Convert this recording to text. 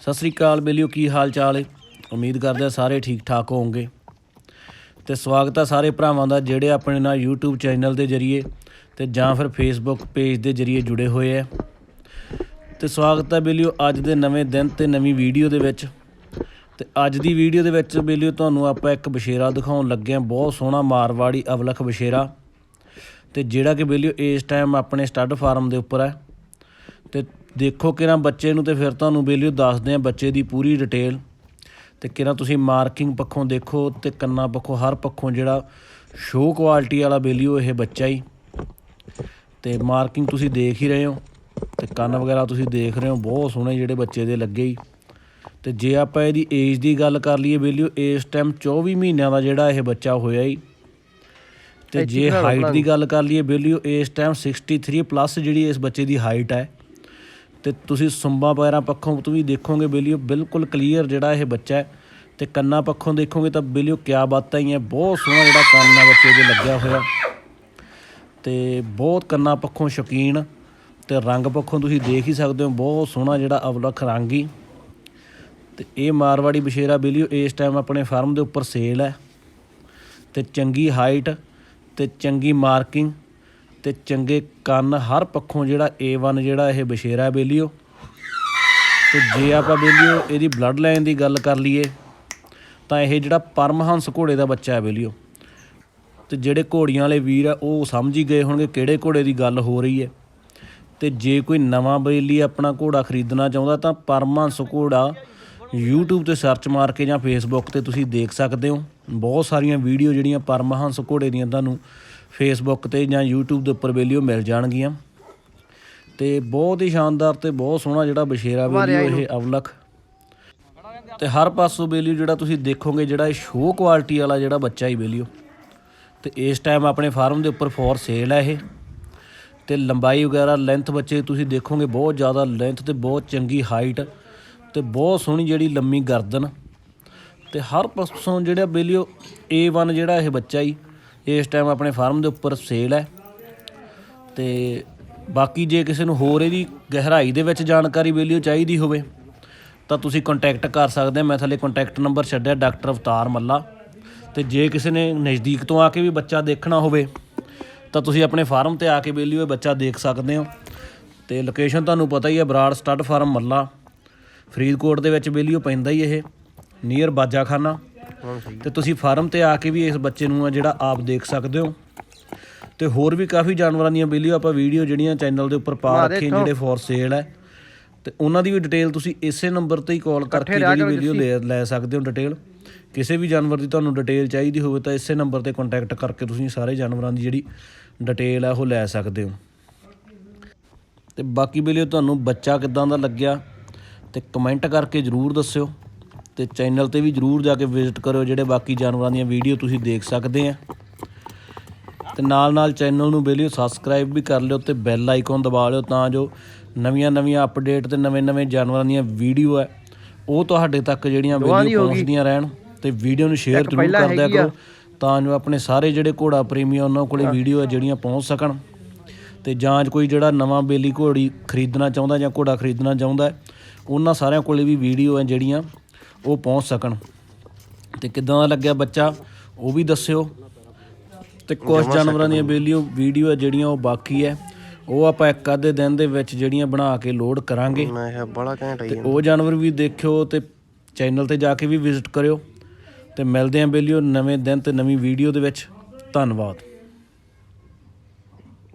ਸਤਿ ਸ੍ਰੀ ਅਕਾਲ ਬੇਲੀਓ, ਕੀ ਹਾਲ ਚਾਲ ਹੈ ਉਮੀਦ ਕਰਦੇ ਆ ਸਾਰੇ ਠੀਕ ਠਾਕ ਹੋਵੋਗੇ। ਤੇ ਸਵਾਗਤ ਆ ਸਾਰੇ ਭਰਾਵਾਂ ਦਾ ਜਿਹੜੇ ਆਪਣੇ ਨਾਲ YouTube ਚੈਨਲ ਦੇ ਜ਼ਰੀਏ ਤੇ ਜਾਂ ਫਿਰ Facebook ਪੇਜ ਦੇ ਜ਼ਰੀਏ ਜੁੜੇ ਹੋਏ ਆ। ਤੇ ਸਵਾਗਤ ਹੈ ਬੇਲੀਓ ਅੱਜ ਦੇ ਨਵੇਂ ਦਿਨ ਤੇ ਨਵੀਂ ਵੀਡੀਓ ਦੇ ਵਿੱਚ। ਤੇ ਅੱਜ ਦੀ ਵੀਡੀਓ ਦੇ ਵਿੱਚ ਬੇਲੀਓ ਤੁਹਾਨੂੰ ਆਪਾਂ ਇੱਕ ਬਸ਼ੇਰਾ ਦਿਖਾਉਣ ਲੱਗੇ ਆ ਬਹੁਤ ਸੋਹਣਾ ਮਾਰਵਾੜੀ ਅਵਲਖ ਬਸ਼ੇਰਾ। ਤੇ ਜਿਹੜਾ ਕਿ ਬੇਲੀਓ ਇਸ ਟਾਈਮ ਆਪਣੇ ਸਟੱਡ ਫਾਰਮ ਦੇ ਉੱਪਰ ਹੈ ਤੇ ਦੇਖੋ ਕਿਰਾਂ ਬੱਚੇ ਨੂੰ ਤੇ ਫਿਰ ਤੁਹਾਨੂੰ ਬੇਲੀਓ ਦੱਸਦੇ ਆ ਬੱਚੇ ਦੀ ਪੂਰੀ ਡਿਟੇਲ ਤੇ ਕਿਰਾਂ ਤੁਸੀਂ ਮਾਰਕਿੰਗ ਪੱਖੋਂ ਦੇਖੋ ਤੇ ਕੰਨਾਂ ਪੱਖੋਂ ਹਰ ਪੱਖੋਂ ਜਿਹੜਾ ਸ਼ੋ ਕੁਆਲਿਟੀ ਵਾਲਾ ਬੇਲੀਓ ਇਹ ਬੱਚਾ ਹੀ। ਤੇ ਮਾਰਕਿੰਗ ਤੁਸੀਂ ਦੇਖ ਹੀ ਰਹੇ ਹੋ ਤੇ ਕੰਨ ਵਗੈਰਾ ਤੁਸੀਂ ਦੇਖ ਰਹੇ ਹੋ ਬਹੁਤ ਸੋਹਣੇ ਜਿਹੜੇ ਬੱਚੇ ਦੇ ਲੱਗੇ ਹੀ। ਤੇ ਜੇ ਆਪਾਂ ਇਹਦੀ ਏਜ ਦੀ ਗੱਲ ਕਰ ਲਈਏ ਬੇਲੀਓ ਇਸ ਟਾਈਮ 24 ਮਹੀਨਿਆਂ ਦਾ ਜਿਹੜਾ ਇਹ ਬੱਚਾ ਹੋਇਆ ਹੀ। ਤੇ ਜੇ ਹਾਈਟ ਦੀ ਗੱਲ ਕਰ ਲਈਏ ਬੇਲੀਓ ਇਸ ਟਾਈਮ 63 ਪਲੱਸ ਜਿਹੜੀ ਇਸ ਬੱਚੇ ਦੀ ਹਾਈਟ ਹੈ ਤੇ ਤੁਸੀਂ ਸੁੰਬਾਂ ਪੈਰਾਂ ਪੱਖੋਂ ਵੀ ਦੇਖੋਗੇ ਬੇਲੀਓ ਬਿਲਕੁਲ ਕਲੀਅਰ ਜਿਹੜਾ ਇਹ ਬੱਚਾ ਹੈ। ਤੇ ਕੰਨਾਂ ਪੱਖੋਂ ਦੇਖੋਗੇ ਤਾਂ ਬੇਲੀਓ ਕਿਆ ਬਾਤਾਂ ਹੀ ਹੈ। ਬਹੁਤ ਸੋਹਣਾ ਜਿਹੜਾ ਕੰਨ ਹੈ ਬੱਚੇ ਦੇ ਲੱਗਿਆ ਹੋਇਆ। ਤੇ ਬਹੁਤ ਕੰਨਾਂ ਪੱਖੋਂ ਸ਼ੌਕੀਨ ਤੇ ਰੰਗ ਪੱਖੋਂ ਤੁਸੀਂ ਦੇਖ ਹੀ ਸਕਦੇ ਹੋ, ਬਹੁਤ ਸੋਹਣਾ ਜਿਹੜਾ ਅਵਲਖ ਰੰਗ ਹੀ। ਤੇ ਇਹ ਮਾਰਵਾੜੀ ਬਸ਼ੇਰਾ ਬੇਲੀਓ ਇਸ ਟਾਈਮ ਆਪਣੇ ਫਾਰਮ ਦੇ ਉੱਪਰ ਸੇਲ ਹੈ। ਤੇ ਚੰਗੀ ਹਾਈਟ ਤੇ ਚੰਗੀ ਮਾਰਕਿੰਗ ਤੇ ਚੰਗੇ ਕੰਨ ਹਰ ਪੱਖੋਂ ਜਿਹੜਾ A1 ਜਿਹੜਾ ਇਹ ਬਸ਼ੇਰਾ ਹੈ ਬੇਲੀਓ। ਤੇ ਜੇ ਆਪਾਂ ਬੇਲੀਓ ਇਹਦੀ ਬਲੱਡ ਲਾਈਨ ਦੀ ਗੱਲ ਕਰ ਲਈਏ, ਤਾਂ ਇਹ ਜਿਹੜਾ ਪਰਮਹੰਸ ਘੋੜੇ ਦਾ ਬੱਚਾ ਹੈ ਬੇਲੀਓ। ਤੇ ਜਿਹੜੇ ਘੋੜੀਆਂ ਵਾਲੇ ਵੀਰ ਆ, ਉਹ ਸਮਝ ਹੀ ਗਏ ਹੋਣਗੇ ਕਿਹੜੇ ਘੋੜੇ ਦੀ ਗੱਲ ਹੋ ਰਹੀ ਹੈ। ਤੇ ਜੇ ਕੋਈ ਨਵਾਂ ਬੇਲੀ ਆਪਣਾ ਘੋੜਾ ਖਰੀਦਣਾ ਚਾਹੁੰਦਾ, ਤਾਂ ਪਰਮਹੰਸ ਘੋੜਾ YouTube ਤੇ ਸਰਚ ਮਾਰ ਕੇ ਜਾਂ Facebook ਤੇ ਤੁਸੀਂ ਦੇਖ ਸਕਦੇ ਹੋ। ਬਹੁਤ ਸਾਰੀਆਂ ਵੀਡੀਓ ਜਿਹੜੀਆਂ ਪਰਮਹੰਸ ਘੋੜੇ ਦੀਆਂ ਤੁਹਾਨੂੰ Facebook ਤੇ ਜਾਂ YouTube ਦੇ ਉੱਪਰ ਬੇਲੀਓ ਮਿਲ ਜਾਣਗੀਆਂ। ਤੇ ਬਹੁਤ ਹੀ ਸ਼ਾਨਦਾਰ ਤੇ ਬਹੁਤ ਸੋਹਣਾ ਜਿਹੜਾ ਬਸ਼ੇਰਾ ਬੇਲੀਓ ਇਹ ਅਵਲਖ। ਤੇ ਹਰ ਪਾਸੋਂ ਬੇਲੀਓ ਜਿਹੜਾ ਤੁਸੀਂ ਦੇਖੋਗੇ ਜਿਹੜਾ ਇਹ ਸ਼ੋ ਕੁਆਲਿਟੀ ਵਾਲਾ ਜਿਹੜਾ ਬੱਚਾ ਹੀ ਬੇਲੀਓ ਤੇ ਇਸ ਟਾਈਮ ਆਪਣੇ ਫਾਰਮ ਦੇ ਉੱਪਰ ਫੋਰ ਸੇਲ ਹੈ ਇਹ। ਤੇ ਲੰਬਾਈ ਵਗੈਰਾ ਲੈਂਥ ਬੱਚੇ ਤੁਸੀਂ ਦੇਖੋਗੇ ਬਹੁਤ ਜ਼ਿਆਦਾ ਲੈਂਥ ਤੇ ਬਹੁਤ ਚੰਗੀ ਹਾਈਟ ਤੇ ਬਹੁਤ ਸੋਹਣੀ ਜਿਹੜੀ ਲੰਮੀ ਗਰਦਨ। ਤੇ ਹਰ ਪਾਸੋਂ ਜਿਹੜਾ ਬੇਲੀਓ A1 ਜਿਹੜਾ ਇਹ ਬੱਚਾ ਹੀ। ਇਸ ਟਾਈਮ ਆਪਣੇ ਫਾਰਮ ਦੇ ਉੱਪਰ ਸੇਲ ਹੈ ਤੇ ਬਾਕੀ ਜੇ ਕਿਸੇ ਨੂੰ ਹੋਰ ਇਹਦੀ ਗਹਿਰਾਈ ਦੇ ਵਿੱਚ ਜਾਣਕਾਰੀ ਬੇਲੀਓ ਚਾਹੀਦੀ ਹੋਵੇ, ਤਾਂ ਤੁਸੀਂ ਕੰਟੈਕਟ ਕਰ ਸਕਦੇ ਮੈਂ ਥੱਲੇ ਕੰਟੈਕਟ ਨੰਬਰ ਛੱਡਿਆ ਡਾਕਟਰ ਅਵਤਾਰ ਮੱਲਾ। ਤੇ ਜੇ ਕਿਸੇ ਨੇ ਨਜ਼ਦੀਕ ਤੋਂ ਆ ਕੇ ਵੀ ਬੱਚਾ ਦੇਖਣਾ ਹੋਵੇ, ਤਾਂ ਤੁਸੀਂ ਆਪਣੇ ਫਾਰਮ ਤੇ ਆ ਕੇ ਬੇਲੀਓ ਇਹ ਬੱਚਾ ਦੇਖ ਸਕਦੇ ਹੋ। ਤੇ ਲੋਕੇਸ਼ਨ ਤੁਹਾਨੂੰ ਪਤਾ ਹੀ ਹੈ, ਬਰਾੜ ਸਟੱਡ ਫਾਰਮ ਮੱਲਾ। ਫਰੀਦਕੋਟ ਦੇ ਵਿੱਚ ਬੇਲੀਓ ਪੈਂਦਾ ਹੀ ਇਹ ਨੀਅਰ ਬਾਜਾਖਾਨਾ। ਤੇ ਤੁਸੀਂ ਫਾਰਮ ਤੇ ਆ ਕੇ ਵੀ ਇਸ ਬੱਚੇ ਨੂੰ ਆ ਜਿਹੜਾ ਆਪ ਦੇਖ ਸਕਦੇ ਹੋ। ਤੇ ਹੋਰ ਵੀ ਕਾਫੀ ਜਾਨਵਰਾਂ ਦੀਆਂ ਵੀਡੀਓ ਆਪਾਂ ਵੀਡੀਓ ਜਿਹੜੀਆਂ ਚੈਨਲ ਦੇ ਉੱਪਰ ਪਾ ਰੱਖੀਆਂ ਜਿਹੜੇ ਫੋਰ ਸੇਲ ਹੈ। ਤੇ ਉਹਨਾਂ ਦੀ ਵੀ ਡਿਟੇਲ ਤੁਸੀਂ ਇਸੇ ਨੰਬਰ ਤੇ ਹੀ ਕਾਲ ਕਰਕੇ ਜਿਹੜੀ ਵੀਡੀਓ ਲੈ ਲੈ ਸਕਦੇ ਹੋ ਡਿਟੇਲ ਕਿਸੇ ਵੀ ਜਾਨਵਰ ਦੀ ਤੁਹਾਨੂੰ ਡਿਟੇਲ ਚਾਹੀਦੀ ਹੋਵੇ ਤਾਂ ਇਸੇ ਨੰਬਰ ਤੇ ਕੰਟੈਕਟ ਕਰਕੇ ਤੁਸੀਂ ਸਾਰੇ ਜਾਨਵਰਾਂ ਦੀ ਜਿਹੜੀ ਡਿਟੇਲ ਹੈ ਉਹ ਲੈ ਸਕਦੇ ਹੋ। ਤੇ ਬਾਕੀ ਵੀਡੀਓ ਤੁਹਾਨੂੰ ਬੱਚਾ ਕਿੱਦਾਂ ਦਾ ਲੱਗਿਆ ਤੇ ਕਮੈਂਟ ਕਰਕੇ ਜਰੂਰ ਦੱਸਿਓ। ਤੇ ਚੈਨਲ ਤੇ ਵੀ ਜਰੂਰ ਜਾ ਕੇ ਵਿਜ਼ਿਟ ਕਰਿਓ ਜਿਹੜੇ ਬਾਕੀ ਜਾਨਵਰਾਂ ਦੀਆਂ ਵੀਡੀਓ ਤੁਸੀਂ ਦੇਖ ਸਕਦੇ ਆ। ਤੇ ਨਾਲ ਨਾਲ ਚੈਨਲ ਨੂੰ ਬੇਲੀਓ ਸਬਸਕ੍ਰਾਈਬ ਵੀ ਕਰ ਲਿਓ ਤੇ ਬੈਲ ਆਈਕਨ ਦਬਾ ਲਿਓ ਤਾਂ ਜੋ ਨਵੀਆਂ ਨਵੀਆਂ ਅਪਡੇਟ ਤੇ ਨਵੇਂ ਨਵੇਂ ਜਾਨਵਰਾਂ ਦੀਆਂ ਵੀਡੀਓ ਹੈ ਉਹ ਤੁਹਾਡੇ ਤੱਕ ਜਿਹੜੀਆਂ ਵੀਡੀਓ ਪਹੁੰਚਦੀਆਂ ਰਹਿਣ ਤੇ ਵੀਡੀਓ ਨੂੰ ਸ਼ੇਅਰ ਜ਼ਰੂਰ ਕਰ ਦਿਆ ਕਰੋ ਤਾਂ ਜੋ ਆਪਣੇ ਸਾਰੇ ਜਿਹੜੇ ਘੋੜਾ ਪ੍ਰੇਮੀ ਉਹਨਾਂ ਕੋਲੇ ਵੀਡੀਓ ਹੈ ਜਿਹੜੀਆਂ ਪਹੁੰਚ ਸਕਣ। ਤੇ ਜਾਂ ਕੋਈ ਜਿਹੜਾ ਨਵਾਂ ਬੇਲੀ ਘੋੜੀ ਖਰੀਦਣਾ ਚਾਹੁੰਦਾ ਜਾਂ ਘੋੜਾ ਖਰੀਦਣਾ ਚਾਹੁੰਦਾ ਉਹਨਾਂ ਸਾਰਿਆਂ ਕੋਲੇ ਵੀ ਵੀਡੀਓ ਹੈ ਜਿਹੜੀਆਂ ਉਹ ਪਹੁੰਚ ਸਕਣ। ਤੇ ਕਿਦਾਂ ਦਾ ਲੱਗਿਆ ਬੱਚਾ ਉਹ ਵੀ ਦੱਸਿਓ। ਤੇ ਕੁਝ ਜਾਨਵਰਾਂ ਦੀਆਂ ਬੇਲੀਓ ਵੀਡੀਓ ਹੈ ਜਿਹੜੀਆਂ ਉਹ ਬਾਕੀ ਹੈ ਉਹ ਆਪਾਂ ਇੱਕ ਅੱਧੇ ਦਿਨ ਦੇ ਵਿੱਚ ਜਿਹੜੀਆਂ ਬਣਾ ਕੇ ਲੋਡ ਕਰਾਂਗੇ। ਮੈਂ ਕਿਹਾ ਬੜਾ ਘੈਂਟ ਤੇ ਉਹ ਜਾਨਵਰ ਵੀ ਦੇਖਿਓ ਤੇ ਚੈਨਲ ਤੇ ਜਾ ਕੇ ਵੀ ਵਿਜ਼ਿਟ ਕਰਿਓ। ਤੇ ਮਿਲਦੇ ਆਂ ਬੇਲੀਓ ਨਵੇਂ ਦਿਨ ਤੇ ਨਵੀਂ ਵੀਡੀਓ ਦੇ ਵਿੱਚ। ਧੰਨਵਾਦ।